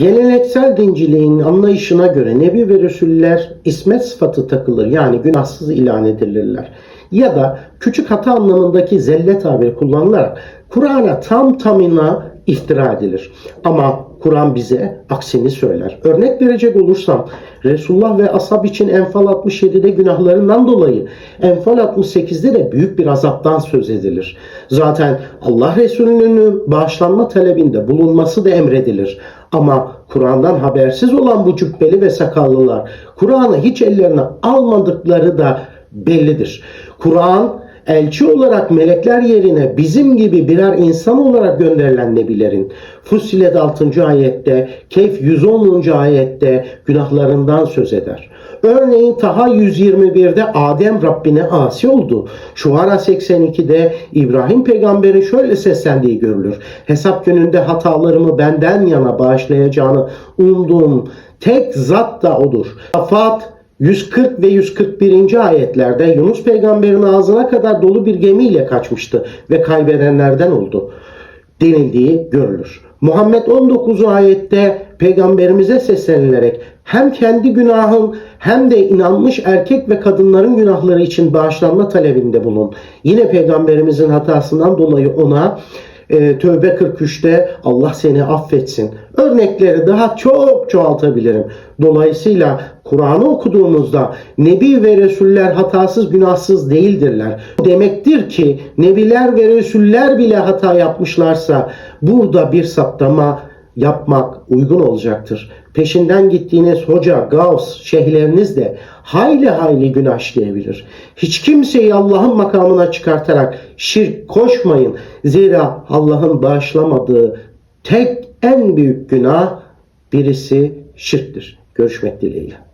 Geleneksel dinciliğin anlayışına göre Nebi ve Resuller ismet sıfatı takılır yani günahsız ilan edilirler. Ya da küçük hata anlamındaki zelle tabiri kullanılarak Kur'an'a tam tamına iftira edilir. Ama Kur'an bize aksini söyler. Örnek verecek olursam Resulullah ve ashab için Enfal 67'de günahlarından dolayı Enfal 68'de de büyük bir azaptan söz edilir. Zaten Allah Resulü'nün bağışlanma talebinde bulunması da emredilir. Ama Kur'an'dan habersiz olan bu cübbeli ve sakallılar Kur'an'ı hiç ellerine almadıkları da bellidir. Kur'an elçi olarak melekler yerine bizim gibi birer insan olarak gönderilen nebilerin Fussilet 6. ayette, Keyf 110. ayette günahlarından söz eder. Örneğin Taha 121'de Adem Rabbine asi oldu. Şuara 82'de İbrahim peygamberin şöyle seslendiği görülür. Hesap gününde hatalarımı benden yana bağışlayacağını umduğum tek zat da odur. Afat 140 ve 141. ayetlerde Yunus peygamberin ağzına kadar dolu bir gemiyle kaçmıştı ve kaybedenlerden oldu denildiği görülür. Muhammed 19. ayette peygamberimize seslenilerek hem kendi günahın hem de inanmış erkek ve kadınların günahları için bağışlanma talebinde bulun. Yine peygamberimizin hatasından dolayı ona e, Tövbe 43'te Allah seni affetsin. Örnekleri daha çok çoğaltabilirim. Dolayısıyla Kur'an'ı okuduğumuzda Nebi ve Resuller hatasız günahsız değildirler. Demektir ki Nebiler ve Resuller bile hata yapmışlarsa burada bir saptama yapmak uygun olacaktır. Peşinden gittiğiniz hoca, gavs, şeyhleriniz de hayli hayli günah işleyebilir. Hiç kimseyi Allah'ın makamına çıkartarak şirk koşmayın. Zira Allah'ın bağışlamadığı tek en büyük günah birisi şirktir. Görüşmek dileğiyle.